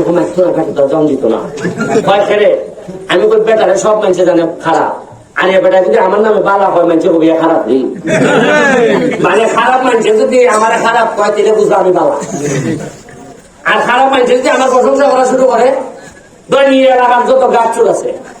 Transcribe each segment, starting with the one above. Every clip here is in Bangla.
আমি কোনো একটু না কাটি দরজাম দিত না। ভয় খেলে। আমি কই বেটারে সব মানুষের জানে খারাপ। আরে, বেটা, যদি আমার নামে বালা হয় মানুষের কবি খারাপ নেই। মানে খারাপ মানুষের যদি আমার খারাপ কয়, তাহলে আমি বালা। আর খারাপ মানুষের যদি আমার প্রশংসা করা শুরু করে দৈনিক এলাকার যত গাছ চুল আছে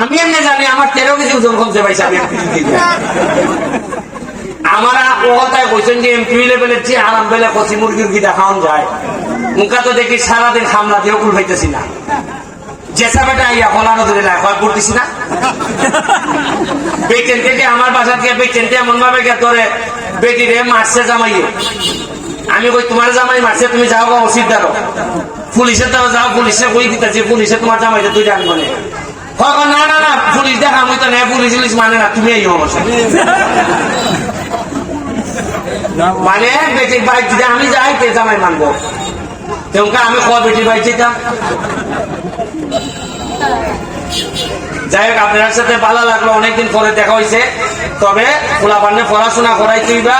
আমি এমনি জানি আমার তেরো কেজি ওজন কমছে পাইছে আমি আমার কথায় কইছেন যে এমপি লেভেলের চেয়ে আরাম কচি মুরগির গিটা খাওয়ান যায়। মুখা তো দেখি সারাদিন খামলা দিয়ে কুল পাইতেছি না। বেটা জামাইয়ে। আমি কই, তোমার জামাই মারছে, তুমি যাও দাও পুলিশের দাও, যাও, পুলিশে কই দিতেছি, পুলিশে তোমার জামাইতে তুই জানব না। আমি তো পুলিশ মানে তুমি মানে আমি যাই আমি ক যাই হোক, আপনার সাথে ভালো লাগল, অনেকদিন পরে দেখা হয়েছে তবে খোলাপান্নে পড়াশোনা করাইতেই বা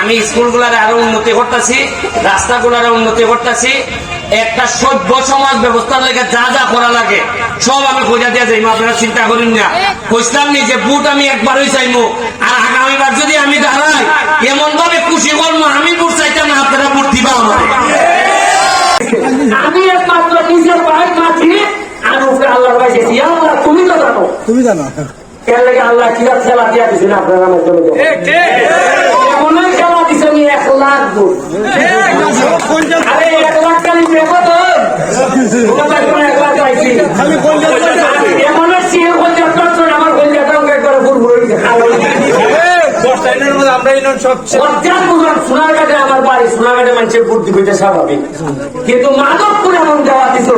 আমি স্কুলগুলার আরও উন্নতি করতেছি, রাস্তাগুলার উন্নতি করতেছি। একটা সভ্য সমাজ ব্যবস্থার লেগে যা যা করা লাগে সব আমি খোঁজা দিয়ে যাইমো আপনারা চিন্তা করেন না। কইসলাম নি যে বুট আমি একবারই চাইমো আর আগামীবার যদি আমি দাঁড়াই এমন ভাবে খুশি করব আমি বুট চাইতাম না আপনারা বুট দিবা আমার। আমি একমাত্র নিজের পায়ের মাঝে আর পাইছে আল্লাহ তুমি তো জানো। তুমি জানো? এর লেগে আল্লাহ কিরা খেলা দিয়া দিছেন আপনারা আমার জন্য এমনই খেলা দিছেন এক লাখ গুণ আরে এক লাখ কালি পেপো পাইছি। কলজা এমনই সিয়ে কলজা তো আমার কলজাটা একবার ভুল ভরে আমরা বাড়ি সোনারঘাটে মানুষের বুদ্ধি পেতে স্বাভাবিক। কিন্তু মাধবপুর এমন দেওয়া দিত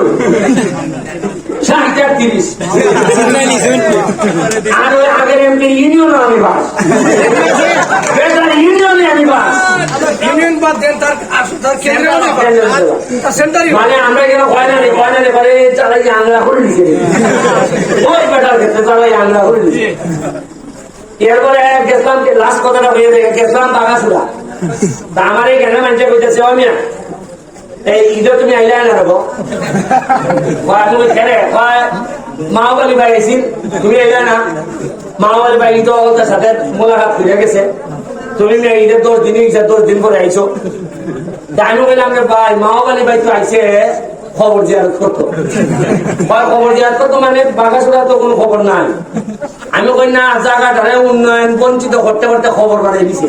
ষাট তিরিশ। আর ওই আগের এমপি ইউনিয়ন আমি বাস। বেটার ইউনিয়নে আমি বাস। ইউনিয়ন বাদ দেন তার তার কেন্দ্রীয় তার সেন্টারই মানে আমরা কেন কয়নানি কয়নানি করে চালাই আংলা করে দিছে। ওই বেটার ক্ষেত্রে চালাই আংলা করে দিছে। এরপরে গেছিলাম লাস্ট কথাটা হয়ে গেছিলাম বাগাসুরা তা আমার এই কেন মানুষে কইতেছে ও মিয়া এই ঈদে তুমি আইলে না রব? আমি কই খেলে কয় মাওবালি ভাই তুমি আইলে না? মাওবালি ভাই ঈদ তার সাথে মোলাকাত ফিরে গেছে। তুমি মিয়া ঈদের দশ দিন ঈদের দশ দিন পরে আইছো তা আমি বললাম যে ভাই মাওবালি ভাই তো আইছে খবর জিয়ারত করতো। খবর জিয়ারত করতো মানে বাগাসুরা তো কোনো খবর নাই। আমি কই, না, জায়গাটারে উন্নয়ন বঞ্চিত করতে করতে খবর বাড়াই দিছে।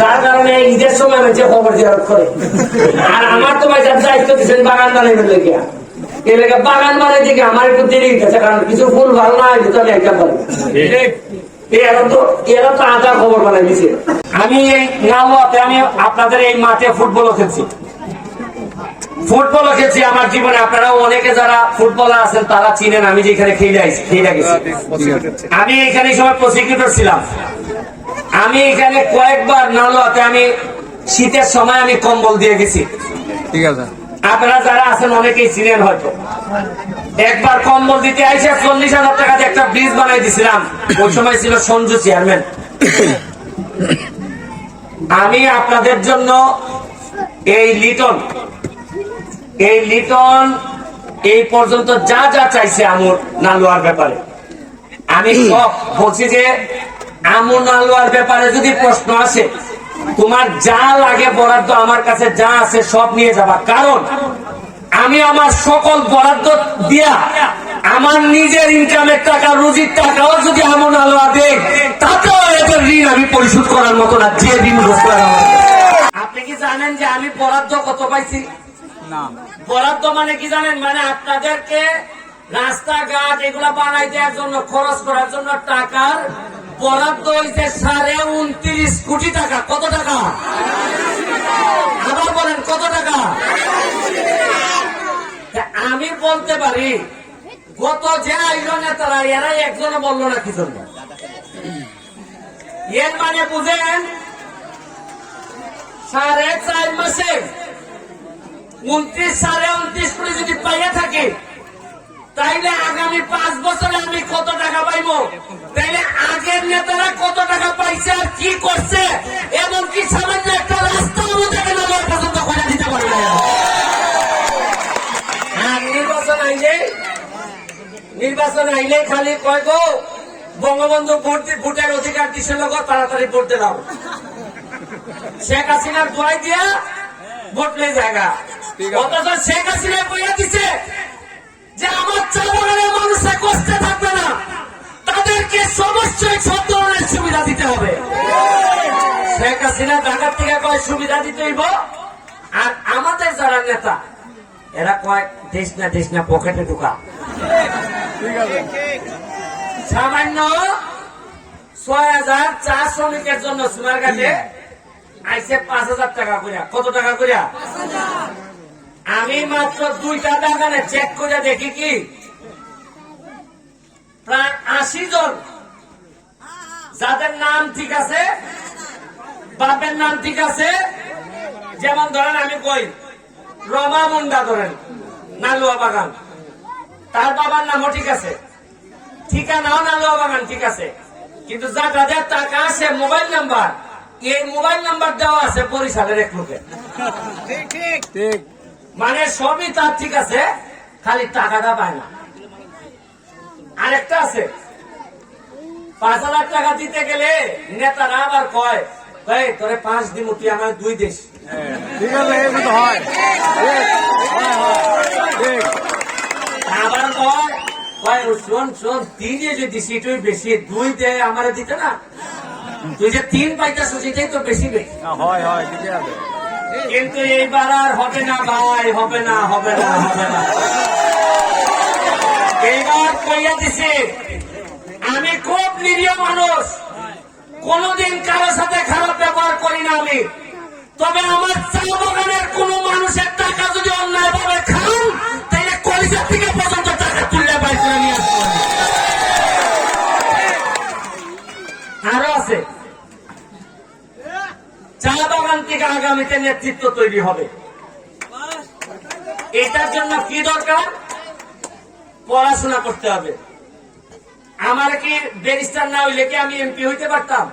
যার কারণে ঈদের সময় হচ্ছে খবর জিয়ারত করে। আর আমার তো ভাই যার দায়িত্ব দিচ্ছেন বাগান বানাইবার লেগে। এ লেগে বাগান বানাই দিকে আমার একটু দেরি হইতেছে, কারণ কিছু ফুল ভালো না হইতে তো আমি একটা পারি দিছে। আমি এই আপনাদের এই মাঠে ফুটবলও খেলছি। ফুটবলও খেলছি আমার জীবনে আপনারাও অনেকে যারা ফুটবলার আছেন তারা চিনেন আমি যেখানে খেলে আইছি খেলে গেছি। আমি এখানে সময় প্রসিকিউটর ছিলাম। আমি এখানে কয়েকবার নালোয়াতে আমি শীতের সময় আমি কম্বল দিয়ে গেছি। ঠিক আছে। আপনারা যারা আছেন অনেকেই চিনেন হয়তো। একবার কম্বল দিতে আইসে চল্লিশ হাজার টাকা দিয়ে একটা ব্রিজ বানাই দিছিলাম। ওই সময় ছিল সঞ্জু চেয়ারম্যান আমি আপনাদের জন্য এই লিটন এই লিটন এই পর্যন্ত যা যা চাইছে আমুর নালুয়ার ব্যাপারে। আমি বলছি যে আমুর নালুয়ার ব্যাপারে যদি প্রশ্ন আসে তোমার যা লাগে বরাদ্দ আমার কাছে যা আছে সব নিয়ে যাবা। কারণ আমি আমার সকল বরাদ্দ দিয়া আমার নিজের ইনকামের টাকা রুজির টাকাও যদি আমন আলোয়া দেখ তাতেও এদের ঋণ আমি পরিশোধ করার মতো না যে ঋণ আপনি কি জানেন যে আমি বরাদ্দ কত পাইছি? বরাদ্দ মানে কি জানেন? মানে আপনাদেরকে রাস্তাঘাট এগুলা বানাই দেওয়ার জন্য, খরচ করার জন্য টাকার বরাদ্দ হইছে সাড়ে উনত্রিশ কোটি টাকা। কত টাকা? আবার বলেন, কত টাকা? আমি বলতে পারি, গত যে আইল নেতারা এরা একজনে বলল না কি জন্য? এর মানে বুঝেন, সাড়ে চার মাসে উনত্রিশ সাড়ে উনত্রিশ করে যদি পাইয়া থাকে, তাইলে আগামী পাঁচ বছরে আমি কত টাকা পাইবো? তাইলে আগের নেতারা কত টাকা পাইছে আর কি করছে? এবং কি সামান্য একটা রাস্তা আমাদেরকে নজর পর্যন্ত করে দিতে পারবে। আর নির্বাচন আইলে নির্বাচন আইলে খালি কয় গো, বঙ্গবন্ধু ভোট ভোটের অধিকার দিছে লোক, তাড়াতাড়ি ভোট দিলাম শেখ হাসিনার দোয়াই দিয়া ভোট জায়গা। অথচ শেখ হাসিনা কইয়া দিছে যে আমার চা বাগানের মানুষরা কষ্টে থাকবে না। তাদেরকে সমস্যায় সব ধরনের সুবিধা দিতে হবে। শেখ হাসিনা ঢাকার থেকে কয় সুবিধা দিতে হইব? আর আমাদের যারা নেতা এরা কয় দেশ না দেশ না পকেটে ঢুকা। সামান্য ছয় হাজার চা শ্রমিকের জন্য সোনারঘাটে আইসে পাঁচ হাজার টাকা করিয়া কত টাকা করিয়া আমি মাত্র দুইটা বাগানে চেক করে দেখি কি? প্রায় আশি জন। যাদের নাম ঠিক আছে বাপের নাম ঠিক আছে যেমন ধরেন আমি কই রমা মুন্ডা ধরেন নালুয়া বাগান। তার বাবার নামও ঠিক আছে। ঠিকানাও নালুয়া বাগান ঠিক আছে। কিন্তু যা যাদের টাকা আছে মোবাইল নাম্বার এই মোবাইল নাম্বার দেওয়া আছে বরিশালের এক লোকের। মানে সবই তার ঠিক আছে খালি টাকাটা পায় না। আরেকটা আছে পাঁচ হাজার টাকা দিতে গেলে নেতারা আবার কয় ভাই তোরে পাঁচ দিন তুই আমার দুই দেশ। ঠিক আছে হয়। আবার কয় কয় শোন শোন তিনে যদি সিটুই বেশি দুই দেয় আমার দিতে না? তুই যে তিন পাইতেছ সেটাই তো বেশি বেশি। হয় হয় কিন্তু এইবার আর হবে না ভাই হবে না হবে না হবে না। এইবার কইয়া দিছি আমি খুব নিরীহ মানুষ। কোনদিন কারোর সাথে খারাপ ব্যবহার করি না আমি। তবে আমার চা বাগানের কোন মানুষের টাকা নেতৃত্ব তৈরি হবে। এটার জন্য কি দরকার? পড়াশোনা করতে হবে। আমার কি ব্যারিস্টার না হইলে কি আমি এমপি হইতে পারতাম?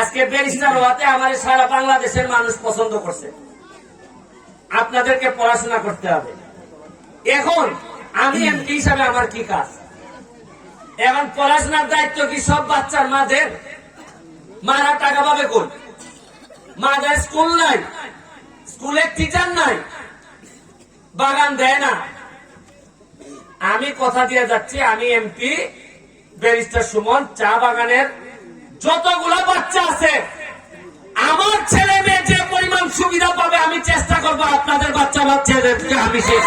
আজকে ব্যারিস্টার হওয়াতে আমার সারা বাংলাদেশের মানুষ পছন্দ করছে। আপনাদেরকে পড়াশোনা করতে হবে। এখন আমি এমপি হিসাবে আমার কি কাজ? এখন পড়াশোনার দায়িত্ব কি সব বাচ্চার মাদের মারা টাকা পাবে কোন মাদের স্কুল নাই স্কুলের টিচার নাই বাগান দেয় না আমি কথা দিয়ে যাচ্ছি, আমি এমপি ব্যারিস্টার সুমন, চা বাগানের যতগুলো বাচ্চা আছে, আমার ছেলে মেয়ে যে পরিমাণ সুবিধা পাবে, আমি চেষ্টা করব আপনাদের বাচ্চা বাচ্চাদেরকে আমি দেব।